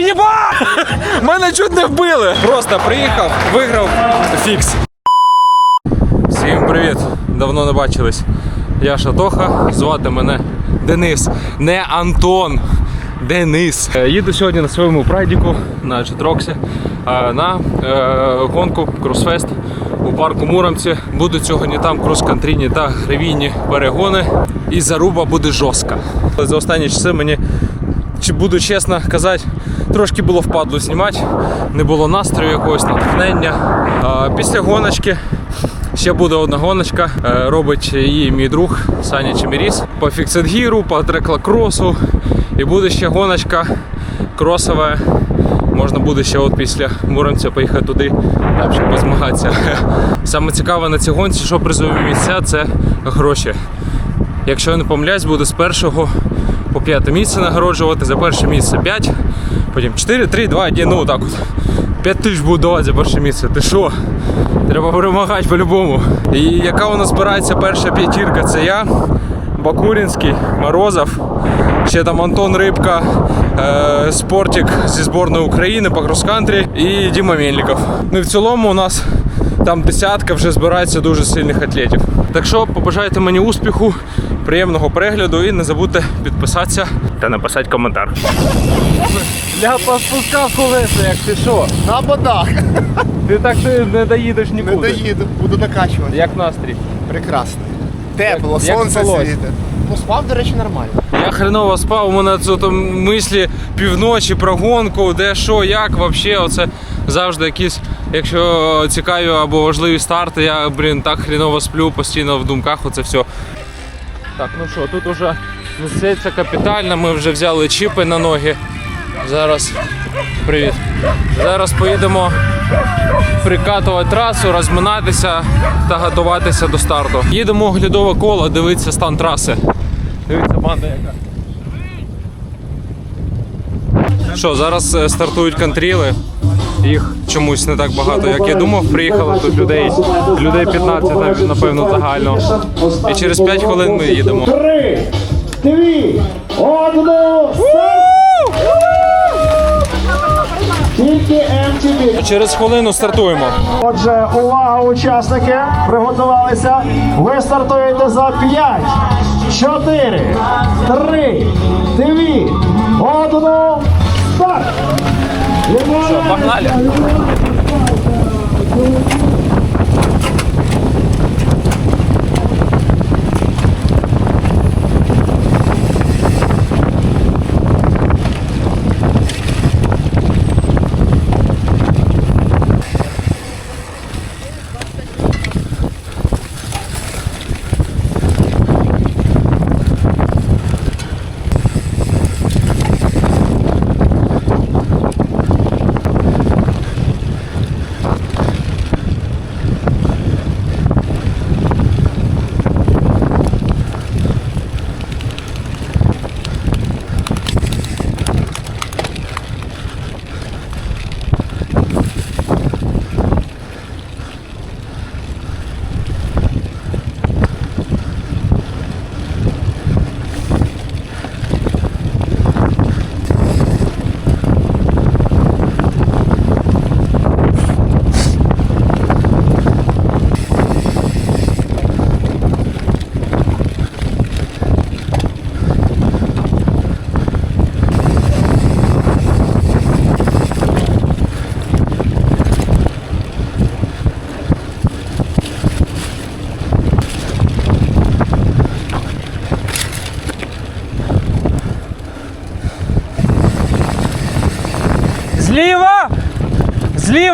єба! Мене чуть не вбили! Просто приїхав, виграв фікс. Всім привіт! Давно не бачились. Я Шатоха, звати мене Денис, не Антон. Денис. Е, Їду сьогодні на своєму прайдіку на Джетроксі е, на е, гонку кросфест у парку Муромці. Будуть сьогодні там крос-кантрійні та гравійні перегони. І заруба буде жорстка. За останні часи мені чи буду чесно казати, трошки було впадло знімати, не було настрою якогось натхнення. Після гоночки ще буде одна гоночка. Е, Робить її мій друг Саня Чеміріс по фіксет-гіру, по треклакросу. І буде ще гоночка кросова. Можна буде ще от після Муромця поїхати туди, там ще позмагатися. Саме цікаве на цій гонці, що призові місця, це гроші. Якщо я не помиляюсь, буде з першого по п'яте місце нагороджувати. За перше місце 5, потім 4, 3, 2, 1, ну так от. 5 тисяч буду давати за перше місце. Ти що? Треба перемагати по-любому. І яка у нас збирається перша п'ятірка? Це я, Бакурінський, Морозов, ще там Антон Рибка, е, Спортик зі зборної України по крос-кантрі і Діма Мельников. Ну і в цілому у нас там десятка вже збирається дуже сильних атлетів. Так що побажайте мені успіху, приємного перегляду і не забудьте підписатися та написати коментар. Я поспускав колеса, як ти що? На бодах. Ти так ти не доїдеш нікуди. Не доїду, буду накачувати. Як настрій? Прекрасно. Тепло, Як- сонце світить. Ну спав, до речі, нормально. Я хреново спав, у мене це там мислі півночі про гонку, де що, як, взагалі, оце завжди якісь, якщо цікаві або важливі старти, я, блін, так хреново сплю, постійно в думках оце все. Так, ну що, тут уже несеться капітально, ми вже взяли чіпи на ноги. Зараз. Привіт. Зараз поїдемо прикатувати трасу, розминатися та готуватися до старту. Їдемо оглядове коло, дивитися стан траси. Дивіться, банда яка. Що, зараз е, стартують контріли. Їх чомусь не так багато, як я думав. Приїхало тут людей, людей 15, напевно, загально. І через 5 хвилин ми їдемо. Три, дві, одну! Тільки MTV. Через хвилину стартуємо. Отже, увага, учасники, приготувалися. Ви стартуєте за 5, 4, 3, 2, 1, старт! Що, погнали?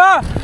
¿Dónde va?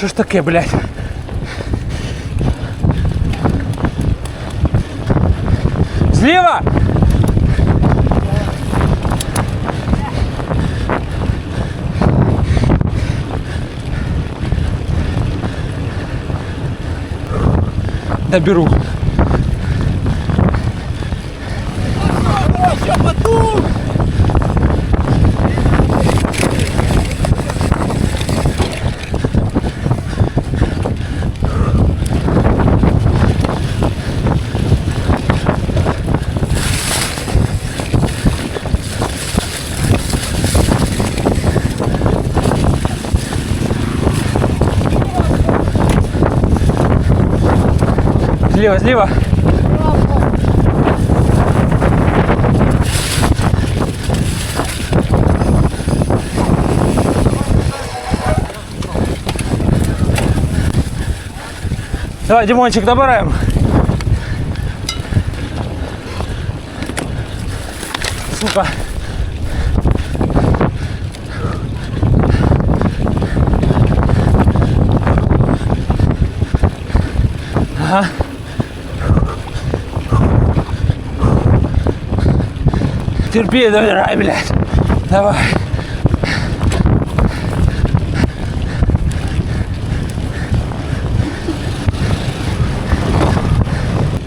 Що ж таке, блядь? Зліва! Доберу. Зліва, зліва. Давай, Димончик, добираємо. Сука. Ага. Терпи, добирай, блядь. Давай.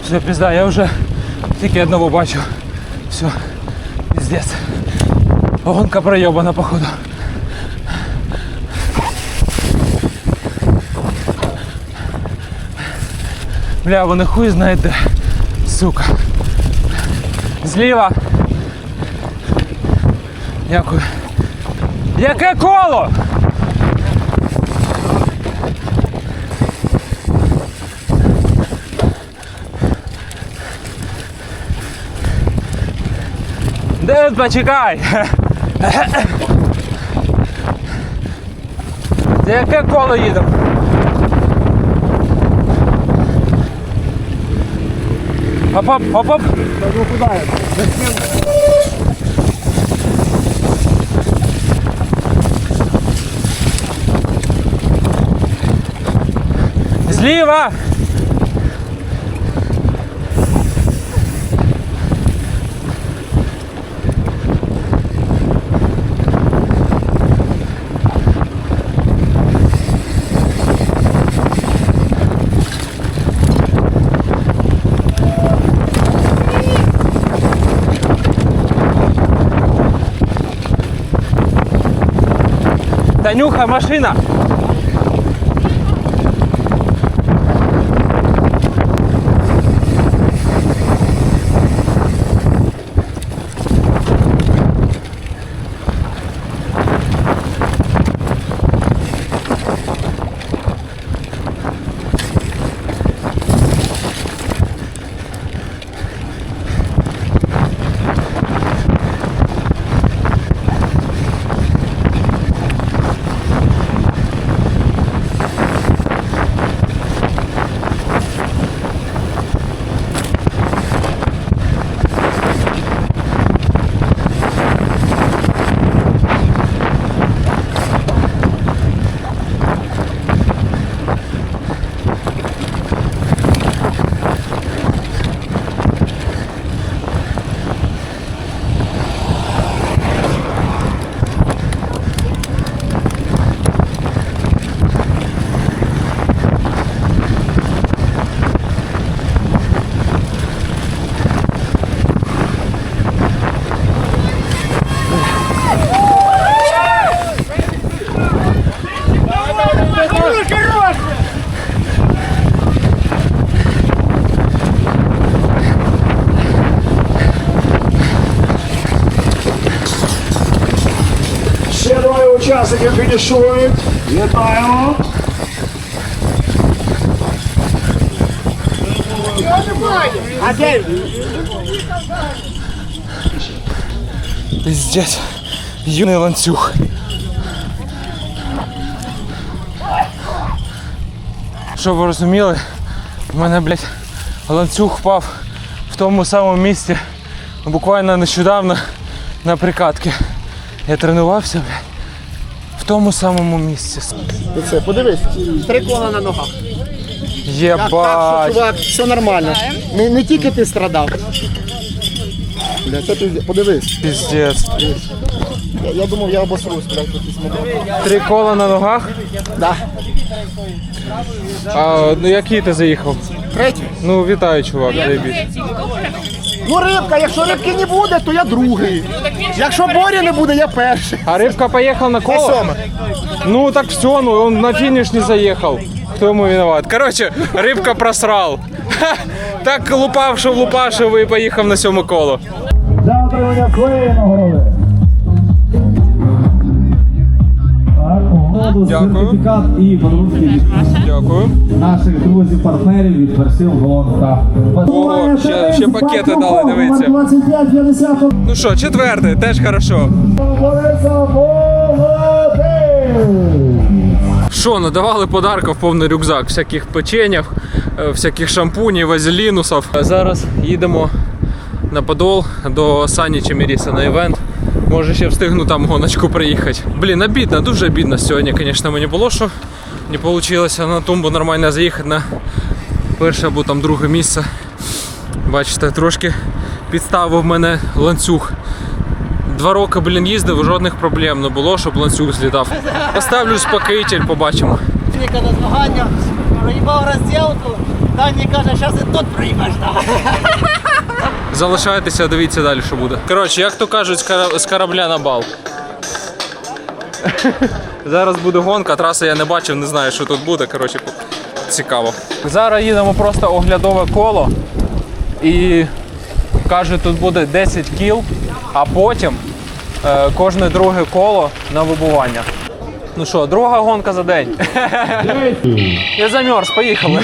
Все, пизда, я уже тільки одного бачу. Все, пиздец. Гонка проебана, походу. Бля, вони хуй знаєте. Сука. Зліва. Дякую. Яке коло? Де почекай? За яке коло їдемо? Оп-оп, оп-оп. Зліва! Танюха, машина! Фінішують. Вітаємо. А де? Пиздец. Юний ланцюг. щоб ви розуміли, в мене, блядь, ланцюг впав в тому самому місці буквально нещодавно на прикатки. Я тренувався, блядь, в тому самому місці. Оце, подивись, три кола на ногах. Так, так, що, чувак, все нормально. Не, не тільки ти страдав. Бля, це ти, подивись. Піздець. Я, я думав, я обосрусь, блядь. Три кола на ногах. Да. А, ну який ти заїхав? Третій. Ну вітаю, чувак, заєбісь. Ну рибка, якщо рибки не буде, то я другий. Якщо Боря не буде, я перший. А рибка поїхав на коло? Ну так все, ну он на фініш не заїхав. Хто йому виноват? Коротше, рибка просрал. Ха, так лупав, що влупашив і поїхав на сьоме коло. За отримання своєї нагороди. Нагороду, Дякую. сертифікат і подарунки від Дякую. наших друзів, партнерів від Персил Гонка. Ого, ще- ще пакети дали, дивіться. 25-50 Ну що, четвертий, теж хорошо. Що, надавали подарків повний рюкзак, всяких печеньів, е, всяких шампунів, вазелінусів. Зараз їдемо на Подол до Сані Чеміріса на івент. Може ще встигну там гоночку приїхати. Блін, обідно, дуже обідно сьогодні, звісно, мені було, що не вийшло на тумбу нормально заїхати на перше або там друге місце. Бачите, трошки підставив мене ланцюг. Два роки, блін, їздив, жодних проблем не було, щоб ланцюг злітав. Поставлю спокійчель, побачимо. Ніка на змагання проїбав розділку. Дані каже, зараз і тут проїбеш. Залишайтеся, дивіться далі, що буде. Коротше, як то кажуть, з корабля на бал. Зараз буде гонка, траси я не бачив, не знаю, що тут буде. Коротше, цікаво. Зараз їдемо просто оглядове коло. І каже, тут буде 10 кіл, а потім е, кожне друге коло на вибування. Ну що, друга гонка за день. Я замерз, поїхали.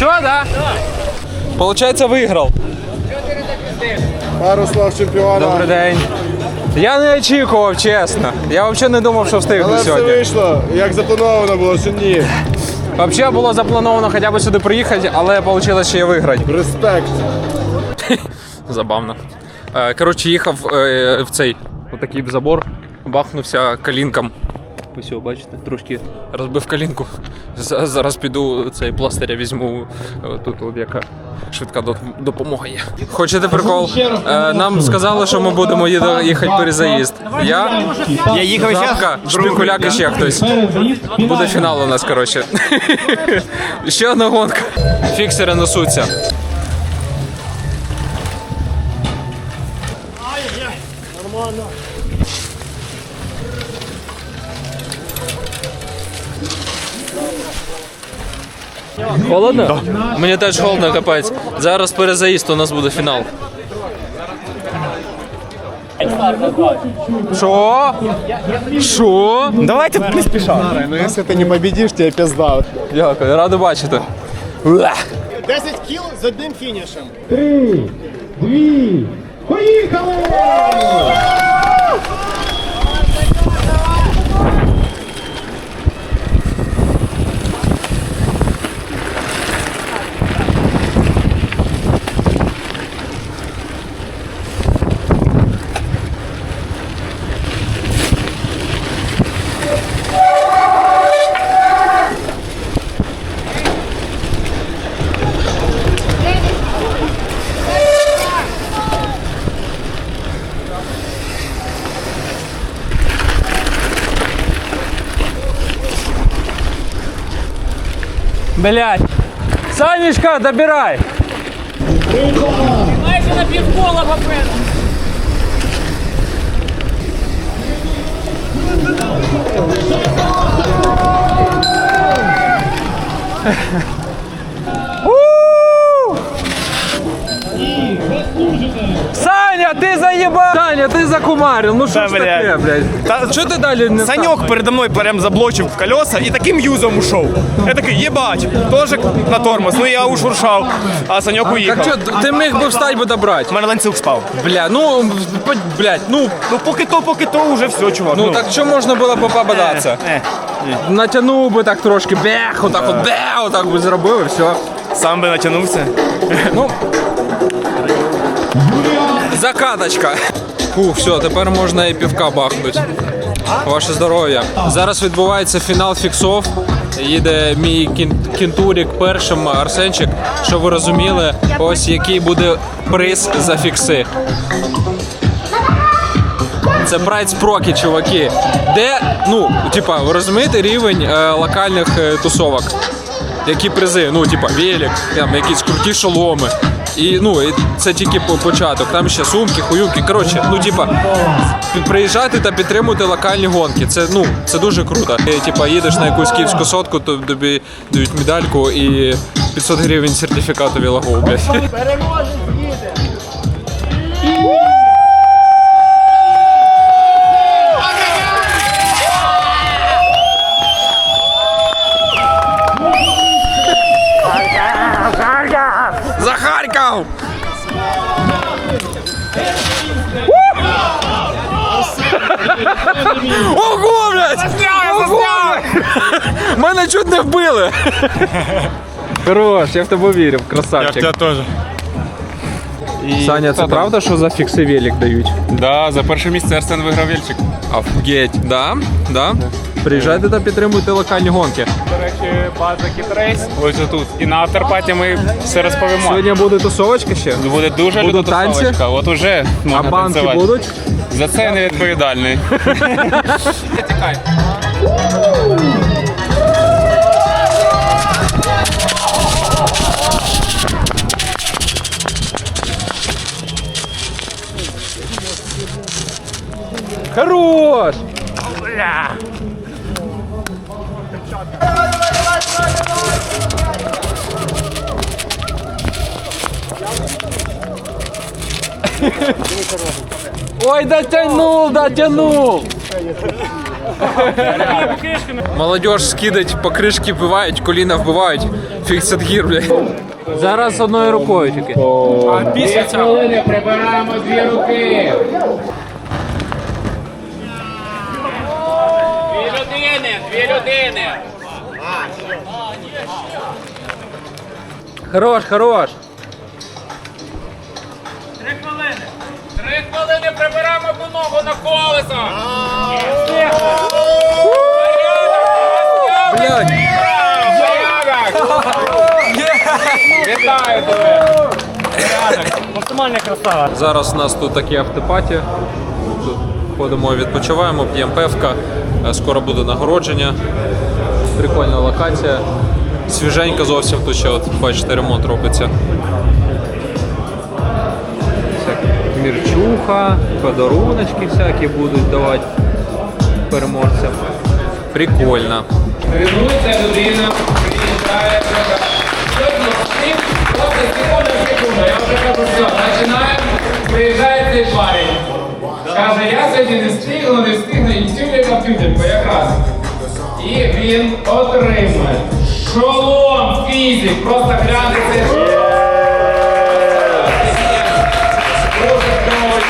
Все, да? Получается, выиграл. Ярослав чемпіона. Добрий день. Я не очікував, чесно. Я взагалі не думав, що встигну сьогодні. вийшло, як заплановано було, чи ні. Взагалі було заплановано хоча б сюди приїхати, але вийшло ще й виграти. Респект. Забавно. Е, Коротше, їхав е, в цей отакий забор, бахнувся калінком. Ось його, бачите, трошки розбив калінку. Зараз піду цей пластиря візьму е, тут, от яка швидка допомога є. Хочете прикол? Е, Нам сказали, що ми будемо їхати перезаїзд. Я, я їхав Жабка, Шпікуляк і ще хтось. Буде фінал у нас, коротше. Ще одна гонка. Фіксери несуться. Холодно? Мені теж холодно, капець. Зараз перезаїзд, у нас буде фінал. Що? Що? Давайте не спіша. Ну якщо ти не победиш, тебе пізда. Дякую, радий бачити. 10 кіл з одним фінішем. Три, дві, поїхали! Блять. Санечка, добирай. Майже на півкола попереду. Саня, ти заїбав! Саня, ти закумарив. Ну що ж таке, блядь? Та- Що ти далі не Санек передо мной прям заблочив колеса и таким юзом ушел. Я такой, ебать, тоже на тормоз. Ну я ушуршал, а Санек Так уїхав. що, ти міг би встать би добрати? У мене ланцюг спав. Бля, ну, п- блядь, ну, Ну поки то, поки то, уже все, чувак. ну так що можна було б попадатися? е, Натягнув би так трошки, бех, отак от, бех, отак би зробив і все. сам би натягнувся. Ну. Закаточка. Фу, все, тепер можна і півка бахнути. Ваше здоров'я. Зараз відбувається фінал фіксов. Їде мій кін- кінтурік першим Арсенчик. Щоб ви розуміли, ось який буде приз за фікси. Це Прайд Спроки, чуваки. Де, ну, типа, ви розумієте рівень е, локальних е, тусовок? Які призи? Ну, типа, велик, там якісь круті шоломи. І ну, і це тільки по- початок. Там ще сумки, хуюки. Коротше, ну типа, приїжджати та підтримувати локальні гонки. Це ну це дуже круто. Ти, типа, їдеш на якусь київську сотку, то тобі дають медальку і 500 гривень сертифікату Вілагов, блядь. Ого, блядь! Ого! Мене чуть не вбили! Хорош, я в тебе вірив, красавчик. теж. Саня, це правда, що за фікси велик дають? Да, за перше місце Арсен виграв Вільчик. Офігеть, да? Да? Приїжджайте та підтримуйте локальні гонки. До речі, база Кітрейс. Ось тут. І на авторпаті ми все розповімо. Сьогодні буде тусовочка ще? Буде дуже люта танці? тусовочка. От уже А банки танцювати. будуть? За це я не відповідальний. Тікай. Хорош! Ой, дотянул, дотянул! Молодежь скидать, покришки вбивають, коліна вбивають, фіксит гір, блядь. Зараз одною рукою тільки. хвилини прибираємо дві руки. Дві людини, дві людини. Хорош, хорош. Ногу на колесо. Блядь. Максимальна красава. Зараз у нас тут такі автопаті. Ходимо, відпочиваємо, п'ємо певка. Е, Скоро буде нагородження. Прикольна локація. Свіженько зовсім тут ще, от, бачите, ремонт робиться. Мірчуха, подаруночки всякі будуть давати переможцям. Прикольно. Тренується людина, приїжджає. Секунда, секунда, я вже кажу, все, починаємо. Приїжджає цей парень. Каже, я сьогодні не встигну, не встигну, і сьогодні комп'ютерку якраз. І він отримує шолом фізик, просто гляньте це.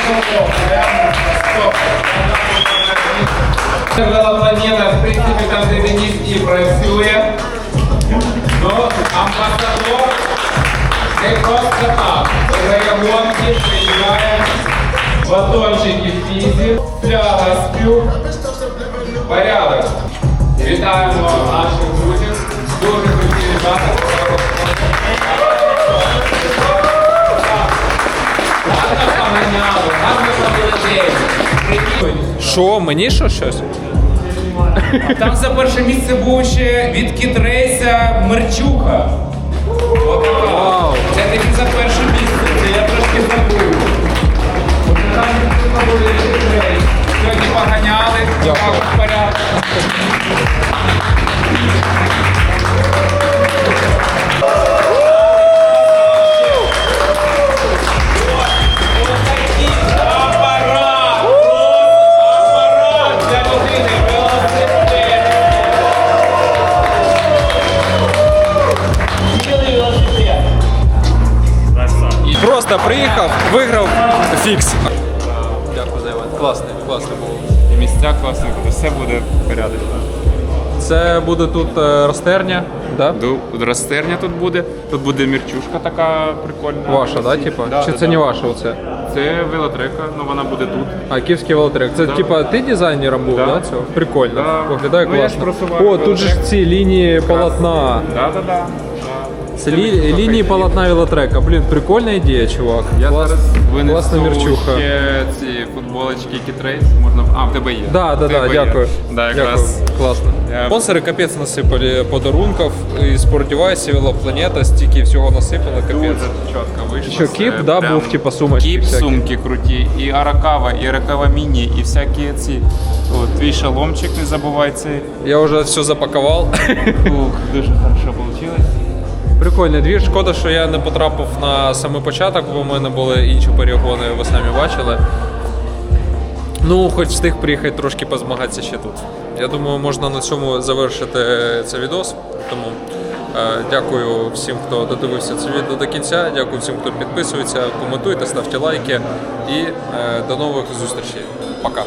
кльовий шолом, прямо стоп. Це була планета, в принципі, там, де Денис і працює. Ну, амбасадор не просто так. Виграє гонки, приїжджає, батончики фізі, фляга спів. Порядок. Вітаємо наших друзів. Дуже круті ребята. Що, мені що щось? Там за перше місце був ще від кітрейса Мерчуха. От така. Вау. Це таки за перше місце. Це я трошки забув. От там Кітрейс. Сьогодні поганяли. Так, в порядку. Просто приїхав, виграв фікс. Дякую за івент. Класний, класний був. І місця класні, все буде порядок. Це буде тут е, розтерня, да? Тут розтерня тут буде, тут буде мірчушка така прикольна. Ваша, да, типа? Да, Чи да, це да. не ваша оце? Це велотрека, ну вона буде тут. А київський велотрек. Це типа ти дизайнером був, да, Да. цього? Прикольно. Да. Виглядає Ну, я ж класно. просуваю О, тут же ж велотрек. ці лінії полотна. Да, да, да. Це лі- лінії полотна велотрека. Блін, прикольна ідея, чувак. Я Клас- зараз винесу класна мерчуха. ще ці футболочки Кітрейс. Можна. А, в тебе є. Да, да, В тебе да, є. дякую. Да, дякую. якраз. Класно. Я- Спонсори капець насипали подарунків, і спортдевайсів, велопланета, стільки всього насипали, Дуже капець. чітко вийшло. Що, Це кіп, да, прям був, типа, сумочки Кіп, всякі? сумки круті, і аракава, і аракава міні, і всякі ці. От, твій шаломчик, не забувай цей. Я вже все запакував. Ух, дуже хорошо вийшло. Прикольний двір. Шкода, що я не потрапив на самий початок, бо в мене були інші перегони, ви самі бачили. Ну, хоч встиг приїхати трошки позмагатися ще тут. Я думаю, можна на цьому завершити цей відос. Тому е, дякую всім, хто додивився це відео до кінця. Дякую всім, хто підписується, коментуйте, ставте лайки. І е, до нових зустрічей. Пока.